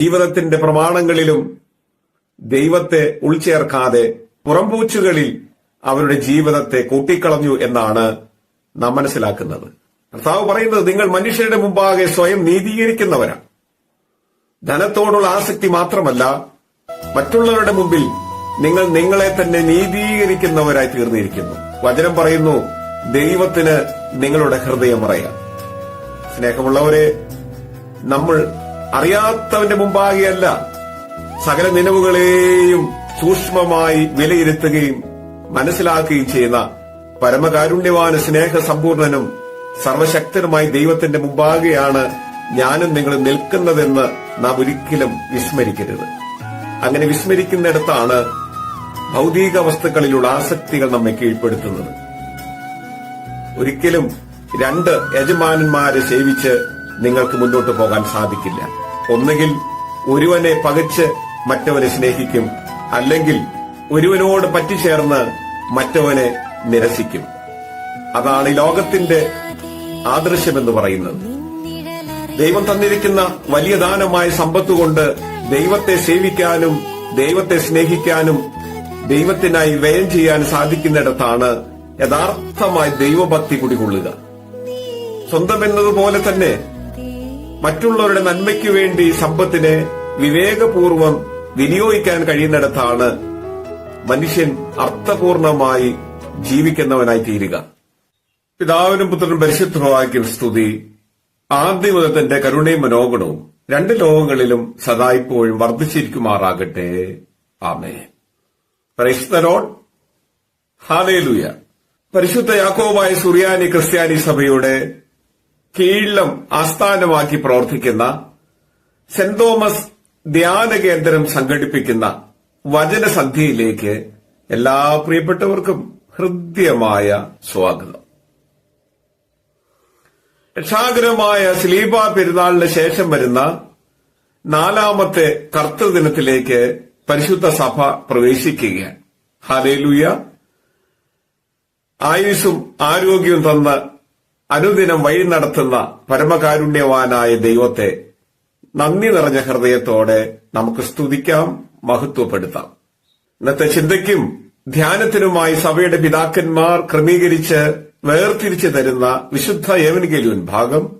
ജീവിതത്തിന്റെ പ്രമാണങ്ങളിലും ദൈവത്തെ ഉൾച്ചേർക്കാതെ പുറംപൂച്ചുകളിൽ അവരുടെ ജീവിതത്തെ കൂട്ടിക്കളഞ്ഞു എന്നാണ് നാം മനസ്സിലാക്കുന്നത്. കർത്താവ് പറയുന്നത് നിങ്ങൾ മനുഷ്യരുടെ മുമ്പാകെ സ്വയം നീതീകരിക്കുന്നവരാണ്. ധനത്തോടുള്ള ആസക്തി മാത്രമല്ല മറ്റുള്ളവരുടെ മുമ്പിൽ നിങ്ങൾ നിങ്ങളെ തന്നെ നീതീകരിക്കുന്നവരായി തീർന്നിരിക്കുന്നു. വചനം പറയുന്നു ദൈവത്തിന് നിങ്ങളുടെ ഹൃദയം അറിയാം സ്നേഹമുള്ളവരെ നമ്മൾ അറിയാത്തവന്റെ മുമ്പാകെയല്ല സകല നിലവുകളെയും സൂക്ഷ്മമായി വിലയിരുത്തുകയും മനസ്സിലാക്കുകയും ചെയ്യുന്ന പരമകാരുണ്യവാന സ്നേഹസമ്പൂർണനും സർവശക്തനുമായി ദൈവത്തിന്റെ മുമ്പാകെയാണ് ഞാനും നിങ്ങൾ നിൽക്കുന്നതെന്ന് നാം ഒരിക്കലും വിസ്മരിക്കരുത്. അങ്ങനെ വിസ്മരിക്കുന്നിടത്താണ് ഭൗതിക വസ്തുക്കളിലുള്ള ആസക്തികൾ നമ്മെ കീഴ്പ്പെടുത്തുന്നത്. ഒരിക്കലും രണ്ട് യജമാനന്മാരെ സേവിച്ച് നിങ്ങൾക്ക് മുന്നോട്ട് പോകാൻ സാധിക്കില്ല. ഒന്നുകിൽ ഒരുവനെ പകച്ച് മറ്റവനെ സ്നേഹിക്കും അല്ലെങ്കിൽ ഒരുവനോട് പറ്റിച്ചേർന്ന് മറ്റവനെ നിരസിക്കും. അതാണ് ഈ ലോകത്തിന്റെ ആദർശമെന്ന് പറയുന്നത്. ദൈവം തന്നിരിക്കുന്ന വലിയ ദാനമായ സമ്പത്ത് കൊണ്ട് ദൈവത്തെ സേവിക്കാനും ദൈവത്തെ സ്നേഹിക്കാനും ദൈവത്തിനായി വ്യയം ചെയ്യാൻ സാധിക്കുന്നിടത്താണ് യഥാർത്ഥമായി ദൈവഭക്തി കുടികൊള്ളുക. സ്വന്തം എന്നതുപോലെ തന്നെ മറ്റുള്ളവരുടെ നന്മയ്ക്കു വേണ്ടി സമ്പത്തിനെ വിവേകപൂർവം വിനിയോഗിക്കാൻ കഴിയുന്നിടത്താണ് മനുഷ്യൻ അർത്ഥപൂർണമായി ജീവിക്കുന്നവനായി തീരുക പിതാവിനും പുത്രനും പരിശുദ്ധമാക്കിയ സ്തുതി ആദ്യ കരുണയും മനോഗുണവും രണ്ട് ലോകങ്ങളിലും സദായിപ്പോഴും വർദ്ധിച്ചിരിക്കുമാറാകട്ടെ. ആമേ പ്രൈസ്തലോൺ ഹാലേലുയ. പരിശുദ്ധ യാക്കോബായ സുറിയാനി ക്രിസ്ത്യാനി സഭയുടെ കീഴിലം ആസ്ഥാനമാക്കി പ്രവർത്തിക്കുന്ന സെന്റ് തോമസ് ധ്യാന കേന്ദ്രം സംഘടിപ്പിക്കുന്ന വചനസന്ധ്യയിലേക്ക് എല്ലാ പ്രിയപ്പെട്ടവർക്കും ഹൃദ്യമായ സ്വാഗതം. രക്ഷാകരമായ സ്ലീബ പെരുന്നാളിന് ശേഷം വരുന്ന നാലാമത്തെ കർത്തൃദിനത്തിലേക്ക് പരിശുദ്ധ സഭ പ്രവേശിക്കുകയാണ്. ഹാലേലൂയ ആയുസും ആരോഗ്യവും തന്ന് അനുദിനം വഴി നടത്തുന്ന പരമകാരുണ്യവാനായ ദൈവത്തെ നന്ദി നിറഞ്ഞ ഹൃദയത്തോടെ നമുക്ക് സ്തുതിക്കാം മഹത്വപ്പെടുത്താം. ഇന്നത്തെ ചിന്തയ്ക്കും ധ്യാനത്തിനുമായി സഭയുടെ പിതാക്കന്മാർ ക്രമീകരിച്ച് വേർതിരിച്ചു തരുന്ന വിശുദ്ധ യവനികലുൻ ഭാഗം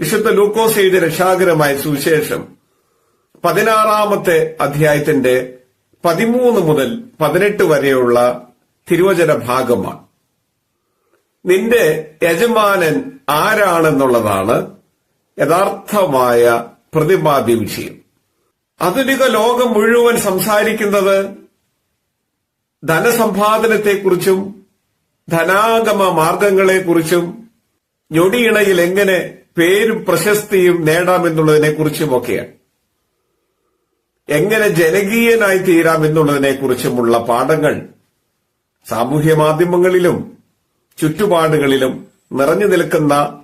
വിശുദ്ധ ലൂക്കോസ് എഴുതിയ രക്ഷാകരമായ സുവിശേഷം പതിനാറാമത്തെ അധ്യായത്തിന്റെ പതിമൂന്ന് മുതൽ പതിനെട്ട് വരെയുള്ള തിരുവചന ഭാഗമാണ്. നിന്റെ യജമാനൻ ആരാണെന്നുള്ളതാണ് യഥാർത്ഥമായ പ്രതിപാദ്യ വിഷയം ആധുനിക ലോകം മുഴുവൻ സംസാരിക്കുന്നത് ധനസമ്പാദനത്തെക്കുറിച്ചും ധനാഗമ മാർഗങ്ങളെക്കുറിച്ചും ഞൊടിയിണയിൽ എങ്ങനെ പേരും പ്രശസ്തിയും നേടാമെന്നുള്ളതിനെക്കുറിച്ചുമൊക്കെയാണ്. എങ്ങനെ ജനകീയനായി തീരാമെന്നുള്ളതിനെക്കുറിച്ചുമുള്ള പാഠങ്ങൾ സാമൂഹ്യ മാധ്യമങ്ങളിലും ചുറ്റുപാടുകളിലും നിറഞ്ഞു നിൽക്കുന്ന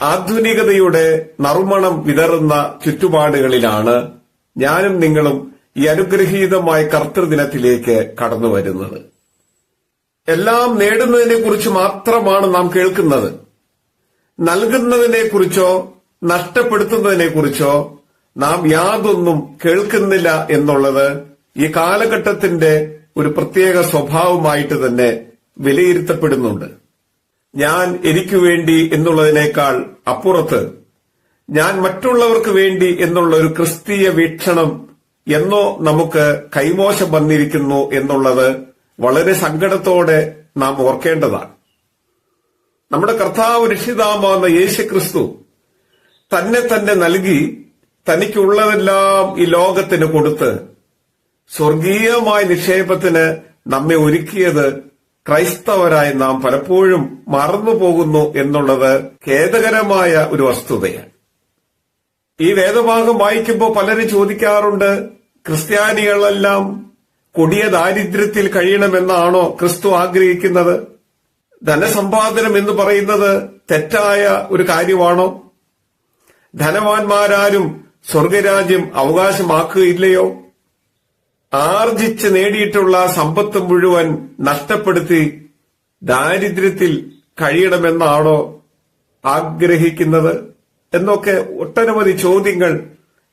ആധുനികതയുടെ നറുമണം വിതറുന്ന ചുറ്റുപാടുകളിലാണ് ഞാനും നിങ്ങളും ഈ അനുഗ്രഹീതമായ കർത്തൃദിനത്തിലേക്ക് കടന്നു വരുന്നത്. എല്ലാം നേടുന്നതിനെ കുറിച്ച് മാത്രമാണ് നാം കേൾക്കുന്നത്. നൽകുന്നതിനെക്കുറിച്ചോ നഷ്ടപ്പെടുത്തുന്നതിനെ കുറിച്ചോ നാം യാതൊന്നും കേൾക്കുന്നില്ല എന്നുള്ളത് ഈ കാലഘട്ടത്തിന്റെ ഒരു പ്രത്യേക സ്വഭാവമായിട്ട് തന്നെ വിലയിരുത്തപ്പെടുന്നുണ്ട്. ഞാൻ എനിക്ക് വേണ്ടി എന്നുള്ളതിനേക്കാൾ അപ്പുറത്ത് ഞാൻ മറ്റുള്ളവർക്ക് വേണ്ടി എന്നുള്ള ഒരു ക്രിസ്തീയ വീക്ഷണം എന്നോ നമുക്ക് കൈമോശം വന്നിരിക്കുന്നു എന്നുള്ളത് വളരെ സങ്കടത്തോടെ നാം ഓർക്കേണ്ടതാണ്. നമ്മുടെ കർത്താവ് രക്ഷിതാമാവുന്ന യേശുക്രിസ്തു തന്നെ തന്നെ നൽകി തനിക്കുള്ളതെല്ലാം ഈ ലോകത്തിന് കൊടുത്ത് സ്വർഗീയമായ നിക്ഷേപത്തിന് നമ്മെ ഒരുക്കിയത് ക്രൈസ്തവരായി നാം പലപ്പോഴും മറന്നു പോകുന്നു എന്നുള്ളത് ഖേദകരമായ ഒരു വസ്തുതയാണ്. ഈ വേദഭാഗം വായിക്കുമ്പോൾ പലരും ചോദിക്കാറുണ്ട് ക്രിസ്ത്യാനികളെല്ലാം കൊടിയ ദാരിദ്ര്യത്തിൽ കഴിയണമെന്നാണോ ക്രിസ്തു ആഗ്രഹിക്കുന്നത്? ധനസമ്പാദനം എന്ന് പറയുന്നത് തെറ്റായ ഒരു കാര്യമാണോ? ധനവാന്മാരാരും സ്വർഗരാജ്യം അവകാശമാക്കുകയില്ലയോ? ആർജിച്ച് നേടിയിട്ടുള്ള സമ്പത്ത് മുഴുവൻ നഷ്ടപ്പെടുത്തി ദാരിദ്ര്യത്തിൽ കഴിയണമെന്നാണോ ആഗ്രഹിക്കുന്നത്? എന്നൊക്കെ ഒട്ടനവധി ചോദ്യങ്ങൾ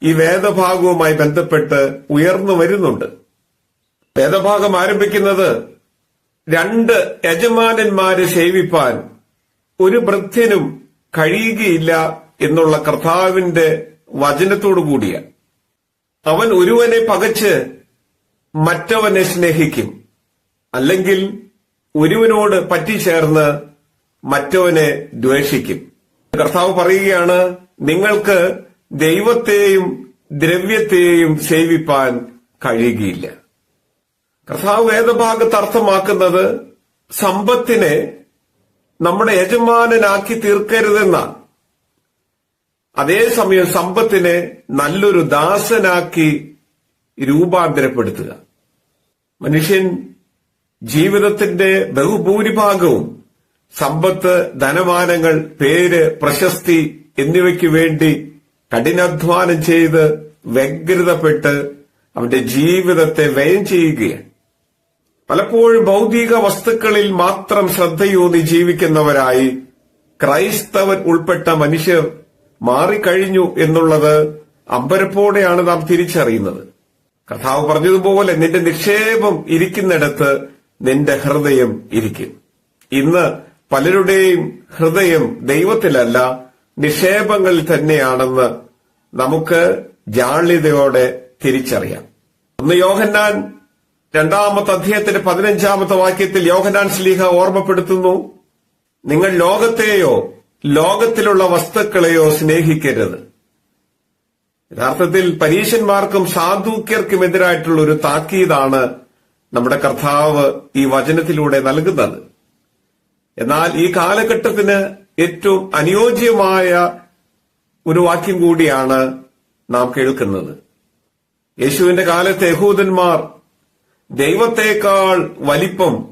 ഈ വേദഭാഗവുമായി ബന്ധപ്പെട്ട് ഉയർന്നു വരുന്നുണ്ട്. വേദഭാഗം ആരംഭിക്കുന്നത് രണ്ട് യജമാനന്മാരെ സേവിപ്പാൻ ഒരു വൃദ്ധനും കഴിയുകയില്ല എന്നുള്ള കർത്താവിന്റെ വചനത്തോടു കൂടിയ അവൻ ഒരുവനെ പകച്ച് മറ്റവനെ സ്നേഹിക്കും. അല്ലെങ്കിൽ ഒരുവനോട് പറ്റിച്ചേർന്ന് മറ്റവനെ ദ്വേഷിക്കും. കർത്താവ് പറയുകയാണ് നിങ്ങൾക്ക് ദൈവത്തെയും ദ്രവ്യത്തെയും സേവിപ്പാൻ കഴിയുകയില്ല. കർത്താവ് വേദഭാഗത്ത് അർത്ഥമാക്കുന്നത് സമ്പത്തിനെ നമ്മുടെ യജമാനനാക്കി തീർക്കരുതെന്നാണ് അതേസമയം സമ്പത്തിനെ നല്ലൊരു ദാസനാക്കി രൂപാന്തരപ്പെടുത്തുക. മനുഷ്യൻ ജീവിതത്തിന്റെ ബഹുഭൂരിഭാഗവും സമ്പത്ത് ധനമാനങ്ങൾ പേര് പ്രശസ്തി എന്നിവയ്ക്ക് വേണ്ടി കഠിനാധ്വാനം ചെയ്ത് വ്യഗ്രതപ്പെട്ട് അവന്റെ ജീവിതത്തെ വ്യയം ചെയ്യുകയാണ്. പലപ്പോഴും ഭൗതിക വസ്തുക്കളിൽ മാത്രം ശ്രദ്ധയൂന്നി ജീവിക്കുന്നവരായി ക്രൈസ്തവൻ ഉൾപ്പെട്ട മനുഷ്യർ മാറിക്കഴിഞ്ഞു എന്നുള്ളത് അമ്പരപ്പോടെയാണ് നാം തിരിച്ചറിയുന്നത്. കർത്താവ് പറഞ്ഞതുപോലെ നിന്റെ നിക്ഷേപം ഇരിക്കുന്നിടത്ത് നിന്റെ ഹൃദയം ഇരിക്കും. ഇന്ന് പലരുടെയും ഹൃദയം ദൈവത്തിലല്ല നിക്ഷേപങ്ങളിൽ തന്നെയാണെന്ന് നമുക്ക് ജാള്യതയോടെ തിരിച്ചറിയാം. ഒന്ന് യോഹന്നാൻ രണ്ടാമത്തെ അധ്യായത്തിന്റെ പതിനഞ്ചാമത്തെ വാക്യത്തിൽ യോഹനാൻ ശ്ലീഹ ഓർമ്മപ്പെടുത്തുന്നു. നിങ്ങൾ ലോകത്തെയോ ലോകത്തിലുള്ള വസ്തുക്കളെയോ സ്നേഹിക്കരുത്. യഥാർത്ഥത്തിൽ പരീശന്മാർക്കും സാധുക്യർക്കുമെതിരായിട്ടുള്ള ഒരു താക്കീതാണ് നമ്മുടെ കർത്താവ് ഈ വചനത്തിലൂടെ നൽകുന്നത്. എന്നാൽ ഈ കാലഘട്ടത്തിന് ഏറ്റവും അനുയോജ്യമായ ഒരു വാക്യം കൂടിയാണ് നാം കേൾക്കുന്നത്. യേശുവിന്റെ കാലത്ത് യഹൂദന്മാർ ദൈവത്തേക്കാൾ വലിപ്പം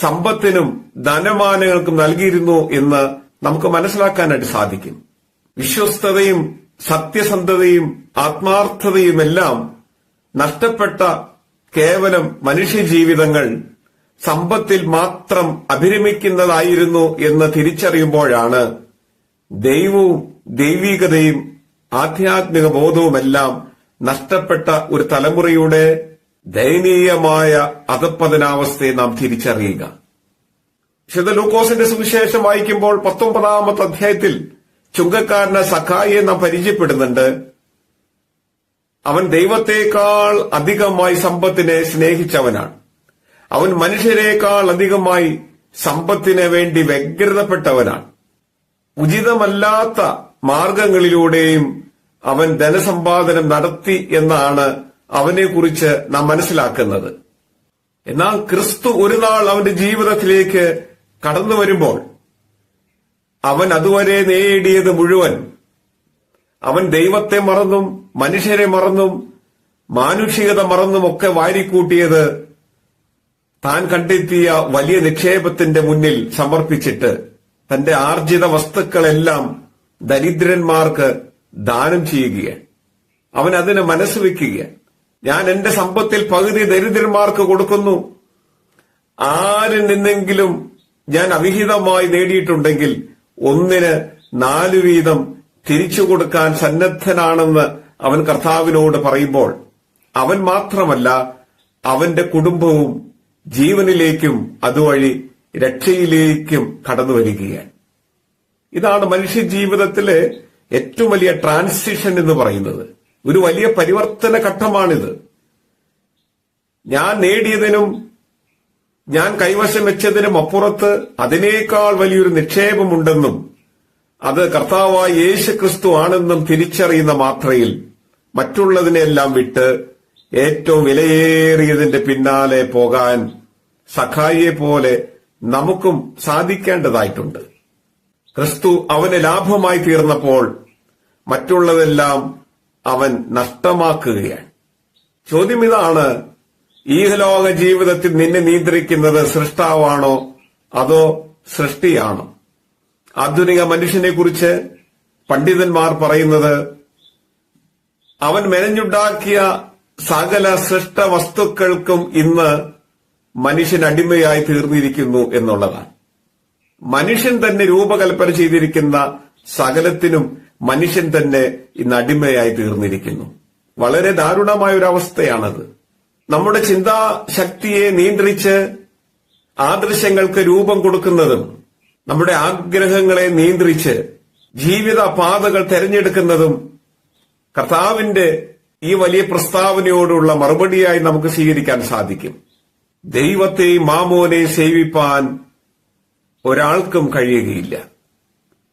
സമ്പത്തിനും ധനമാനങ്ങൾക്കും നൽകിയിരുന്നു എന്ന് നമുക്ക് മനസ്സിലാക്കാനായിട്ട് സാധിക്കും. വിശ്വസ്തതയും സത്യസന്ധതയും ആത്മാർത്ഥതയുമെല്ലാം നഷ്ടപ്പെട്ട കേവലം മനുഷ്യജീവിതങ്ങൾ സമ്പത്തിൽ മാത്രം അഭിരമിക്കുന്നതായിരുന്നു എന്ന് തിരിച്ചറിയുമ്പോഴാണ് ദൈവവും ദൈവികതയും ആധ്യാത്മിക ബോധവുമെല്ലാം നഷ്ടപ്പെട്ട ഒരു തലമുറയുടെ ദയനീയമായ അധപ്പതനാവസ്ഥയെ നാം തിരിച്ചറിയുക. വിശുദ്ധ ലൂക്കോസിന്റെ സുവിശേഷം വായിക്കുമ്പോൾ പത്തൊമ്പതാമത്തെ അധ്യായത്തിൽ ചുങ്കക്കാരന് സഖായിയെ നാം പരിചയപ്പെടുന്നുണ്ട്. അവൻ ദൈവത്തെക്കാൾ അധികമായി സമ്പത്തിനെ സ്നേഹിച്ചവനാണ്. അവൻ മനുഷ്യരെക്കാൾ അധികമായി സമ്പത്തിനെ വേണ്ടി വ്യഗ്രതപ്പെട്ടവനാണ്. ഉചിതമല്ലാത്ത മാർഗങ്ങളിലൂടെയും അവൻ ധനസമ്പാദനം നടത്തി എന്നാണ് അവനെക്കുറിച്ച് നാം മനസ്സിലാക്കുന്നത്. എന്നാൽ ക്രിസ്തു ഒരു നാൾ അവന്റെ ജീവിതത്തിലേക്ക് കടന്നു വരുമ്പോൾ അവൻ അതുവരെ നേടിയത് മുഴുവൻ. അവൻ ദൈവത്തെ മറന്നും മനുഷ്യരെ മറന്നും മാനുഷികത മറന്നും ഒക്കെ വാരിക്കൂട്ടിയത് താൻ കണ്ടെത്തിയ വലിയ നിക്ഷേപത്തിന്റെ മുന്നിൽ സമർപ്പിച്ചിട്ട് തന്റെ ആർജിത വസ്തുക്കളെല്ലാം ദരിദ്രന്മാർക്ക് ദാനം ചെയ്യുകയാണ്. അവൻ അതിനെ മനസ്സ് വെക്കുകയാണ്. ഞാൻ എന്റെ സമ്പത്തിൽ പകുതി ദരിദ്രന്മാർക്ക് കൊടുക്കുന്നു. ആരിൽ നിന്നെങ്കിലും ഞാൻ അവിഹിതമായി നേടിയിട്ടുണ്ടെങ്കിൽ ഒന്നിന് നാലു വീതം തിരിച്ചു കൊടുക്കാൻ സന്നദ്ധനാണെന്ന് അവൻ കർത്താവിനോട് പറയുമ്പോൾ അവൻ മാത്രമല്ല അവന്റെ കുടുംബവും ജീവനിലേക്കും അതുവഴി രക്ഷയിലേക്കും കടന്നു വരികയാണ്. ഇതാണ് മനുഷ്യ ജീവിതത്തിലെ ഏറ്റവും വലിയ ട്രാൻസിഷൻ എന്ന് പറയുന്നത്. ഒരു വലിയ പരിവർത്തന ഘട്ടമാണിത്. ഞാൻ നേടിയതിനും ഞാൻ കൈവശം വെച്ചതിനും അപ്പുറത്ത് അതിനേക്കാൾ വലിയൊരു നിക്ഷേപമുണ്ടെന്നും അത് കർത്താവായ യേശു ക്രിസ്തു ആണെന്നും തിരിച്ചറിയുന്ന മാത്രയിൽ മറ്റുള്ളതിനെല്ലാം വിട്ട് ഏറ്റവും വിലയേറിയതിന്റെ പിന്നാലെ പോകാൻ സഖായിയെ പോലെ നമുക്കും സാധിക്കേണ്ടതായിട്ടുണ്ട്. ക്രിസ്തു അവന് ലാഭമായി തീർന്നപ്പോൾ മറ്റുള്ളതെല്ലാം അവൻ നഷ്ടമാക്കുകയാണ്. ചോദ്യം ഇതാണ് ഈഹലോക ജീവിതത്തിൽ നിന്നെ നിയന്ത്രിക്കുന്നത് സൃഷ്ടാവാണോ? അതോ സൃഷ്ടിയാണോ? ആധുനിക മനുഷ്യനെ കുറിച്ച് പണ്ഡിതന്മാർ പറയുന്നത് അവൻ മെനഞ്ഞുണ്ടാക്കിയ സകല സൃഷ്ട വസ്തുക്കൾക്കും ഇന്ന് മനുഷ്യൻ അടിമയായി തീർന്നിരിക്കുന്നു എന്നുള്ളതാണ്. മനുഷ്യൻ തന്നെ രൂപകൽപ്പന ചെയ്തിരിക്കുന്ന സകലത്തിനും മനുഷ്യൻ തന്നെ ഇന്ന് അടിമയായി തീർന്നിരിക്കുന്നു. വളരെ ദാരുണമായ ഒരു അവസ്ഥയാണത് നമ്മുടെ ചിന്താശക്തിയെ നിയന്ത്രിച്ച് ആദർശങ്ങൾക്ക് രൂപം കൊടുക്കുന്നതും നമ്മുടെ ആഗ്രഹങ്ങളെ നിയന്ത്രിച്ച് ജീവിത പാതകൾ തെരഞ്ഞെടുക്കുന്നതും കർത്താവിന്റെ ഈ വലിയ പ്രസ്താവനയോടുള്ള മറുപടിയായി നമുക്ക് സ്വീകരിക്കാൻ സാധിക്കും. ദൈവത്തെ മാമോനെ സേവിപ്പാൻ ഒരാൾക്കും കഴിയുകയില്ല.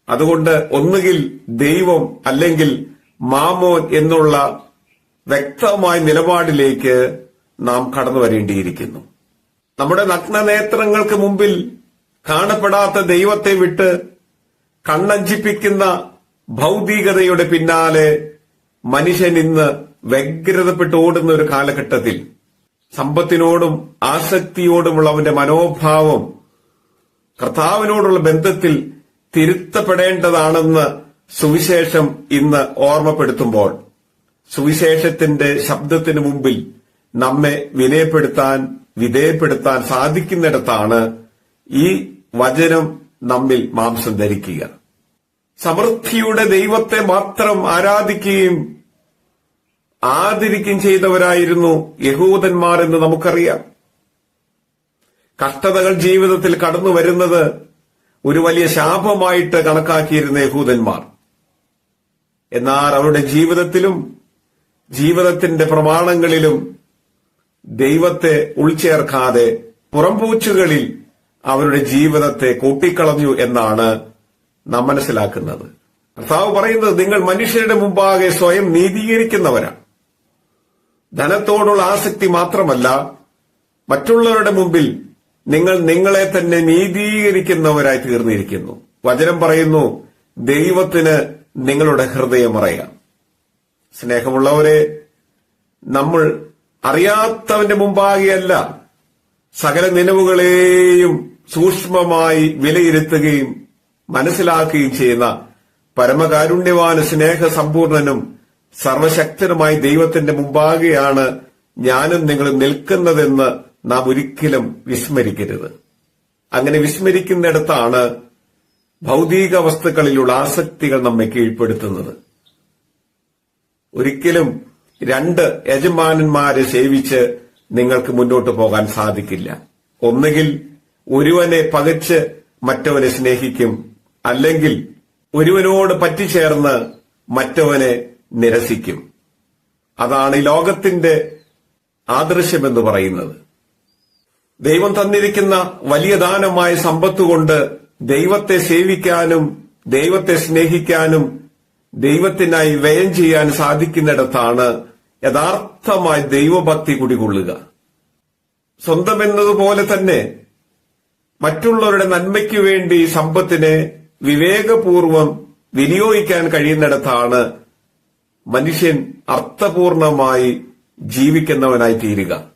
അതുകൊണ്ട് ഒന്നുകിൽ ദൈവം അല്ലെങ്കിൽ മാമോൻ എന്നുള്ള വ്യക്തമായ നിലപാടിലേക്ക് നാം കടന്നു വരേണ്ടിയിരിക്കുന്നു. നമ്മുടെ നഗ്നനേത്രങ്ങൾക്ക് മുമ്പിൽ കാണപ്പെടാത്ത ദൈവത്തെ വിട്ട് കണ്ണഞ്ചിപ്പിക്കുന്ന ഭൗതികതയുടെ പിന്നാലെ മനുഷ്യൻ ഇന്ന് വ്യഗ്രതപ്പെട്ട് ഓടുന്ന ഒരു കാലഘട്ടത്തിൽ സമ്പത്തിനോടും ആസക്തിയോടുമുള്ള അവന്റെ മനോഭാവം കർത്താവിനോടുള്ള ബന്ധത്തിൽ തിരുത്തപ്പെടേണ്ടതാണെന്ന് സുവിശേഷം ഇന്ന് ഓർമ്മപ്പെടുത്തുമ്പോൾ സുവിശേഷത്തിന്റെ ശബ്ദത്തിന് മുമ്പിൽ നമ്മെ വിനയപ്പെടുത്താൻ വിധേയപ്പെടുത്താൻ സാധിക്കുന്നിടത്താണ് ഈ വചനം നമ്മിൽ മാംസം ധരിക്കുക. സമൃദ്ധിയുടെ ദൈവത്തെ മാത്രം ആരാധിക്കുകയും ആദരിക്കുകയും ചെയ്തവരായിരുന്നു യഹൂദന്മാർ എന്ന് നമുക്കറിയാം. കഷ്ടതകൾ ജീവിതത്തിൽ കടന്നു വരുന്നത് ഒരു വലിയ ശാപമായിട്ട് കണക്കാക്കിയിരുന്ന യഹൂദന്മാർ. എന്നാൽ അവരുടെ ജീവിതത്തിലും ജീവിതത്തിന്റെ പ്രമാണങ്ങളിലും ദൈവത്തെ ഉൾച്ചേർക്കാതെ പുറംപൂച്ചുകളിൽ അവരുടെ ജീവിതത്തെ കൂട്ടിക്കളഞ്ഞു എന്നാണ് നാം മനസ്സിലാക്കുന്നത്. കർത്താവ് പറയുന്നത് നിങ്ങൾ മനുഷ്യരുടെ മുമ്പാകെ സ്വയം നീതീകരിക്കുന്നവരാണ്. ധനത്തോടുള്ള ആസക്തി മാത്രമല്ല മറ്റുള്ളവരുടെ മുമ്പിൽ നിങ്ങൾ നിങ്ങളെ തന്നെ നീതീകരിക്കുന്നവരായി തീർന്നിരിക്കുന്നു. വചനം പറയുന്നു ദൈവത്തിന് നിങ്ങളുടെ ഹൃദയം അറിയാം സ്നേഹമുള്ളവരെ നമ്മൾ അറിയാത്തവന്റെ മുമ്പാകെയല്ല സകല നിലവുകളെയും സൂക്ഷ്മമായി വിലയിരുത്തുകയും മനസ്സിലാക്കുകയും ചെയ്യുന്ന പരമകാരുണ്യവാന സ്നേഹസമ്പൂർണനും സർവശക്തനുമായി ദൈവത്തിന്റെ മുമ്പാകെയാണ് ഞാനും നിങ്ങളും നിൽക്കുന്നതെന്ന് നാം ഒരിക്കലും വിസ്മരിക്കരുത്. അങ്ങനെ വിസ്മരിക്കുന്നിടത്താണ് ഭൗതിക വസ്തുക്കളിലുള്ള ആസക്തികൾ നമ്മെ കീഴ്പ്പെടുത്തുന്നത്. ഒരിക്കലും രണ്ട് യജമാനന്മാരെ സേവിച്ച് നിങ്ങൾക്ക് മുന്നോട്ട് പോകാൻ സാധിക്കില്ല. ഒന്നുകിൽ ഒരുവനെ പകച്ച് മറ്റവനെ സ്നേഹിക്കും അല്ലെങ്കിൽ ഒരുവനോട് പറ്റിച്ചേർന്ന് മറ്റവനെ നിരസിക്കും. അതാണ് ഈ ലോകത്തിന്റെ ആദർശമെന്ന് പറയുന്നത്. ദൈവം തന്നിരിക്കുന്ന വലിയ ദാനമായ സമ്പത്തുകൊണ്ട് ദൈവത്തെ സേവിക്കാനും ദൈവത്തെ സ്നേഹിക്കാനും ദൈവത്തിനായി വ്യയം ചെയ്യാൻ സാധിക്കുന്നിടത്താണ് യഥാർത്ഥമായി ദൈവഭക്തി കുടികൊള്ളുക. സ്വന്തം എന്നതുപോലെ തന്നെ മറ്റുള്ളവരുടെ നന്മയ്ക്കു വേണ്ടി സമ്പത്തിനെ വിവേകപൂർവം വിനിയോഗിക്കാൻ കഴിയുന്നിടത്താണ് മനുഷ്യൻ അർത്ഥപൂർണമായി ജീവിക്കുന്നവനായി തീരുക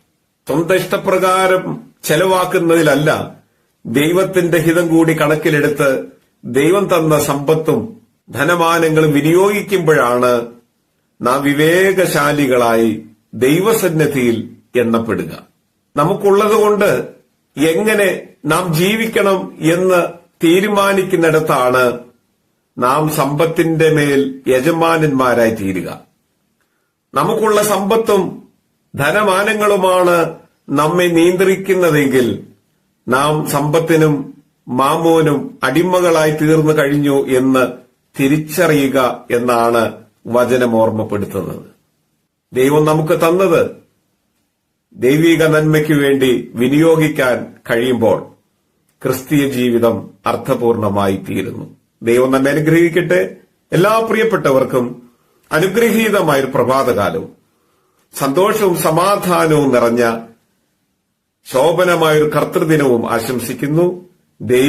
സ്വന്തം ഇഷ്ടപ്രകാരം ചെലവാക്കുന്നതിലല്ല ദൈവത്തിന്റെ ഹിതം കൂടി കണക്കിലെടുത്ത് ദൈവം തന്ന സമ്പത്തും ധനമാനങ്ങളും വിനിയോഗിക്കുമ്പോഴാണ് നാം വിവേകശാലികളായി ദൈവസന്നിധിയിൽ എണ്ണപ്പെടുക. നമുക്കുള്ളതുകൊണ്ട് എങ്ങനെ നാം ജീവിക്കണം എന്ന് തീരുമാനിക്കുന്നിടത്താണ് നാം സമ്പത്തിന്റെ മേൽ യജമാനന്മാരായി തീരുക. നമുക്കുള്ള സമ്പത്തും ധനമാനങ്ങളുമാണ് നമ്മെ നിയന്ത്രിക്കുന്നതെങ്കിൽ നാം സമ്പത്തിനും മാമോനും അടിമകളായി തീർന്നു കഴിഞ്ഞു എന്ന് തിരിച്ചറിയുക എന്നാണ് വചനം ഓർമ്മപ്പെടുത്തുന്നത്. ദൈവം നമുക്ക് തന്നത് ദൈവിക നന്മയ്ക്കു വേണ്ടി വിനിയോഗിക്കാൻ കഴിയുമ്പോൾ ക്രിസ്തീയ ജീവിതം അർത്ഥപൂർണമായി തീരുന്നു. ദൈവം നമ്മെ അനുഗ്രഹിക്കട്ടെ. എല്ലാ പ്രിയപ്പെട്ടവർക്കും അനുഗ്രഹീതമായ ഒരു പ്രഭാതകാലവും സന്തോഷവും സമാധാനവും നിറഞ്ഞ ശോഭനമായൊരു കർത്തൃദിനവും ആശംസിക്കുന്നു. ദൈവം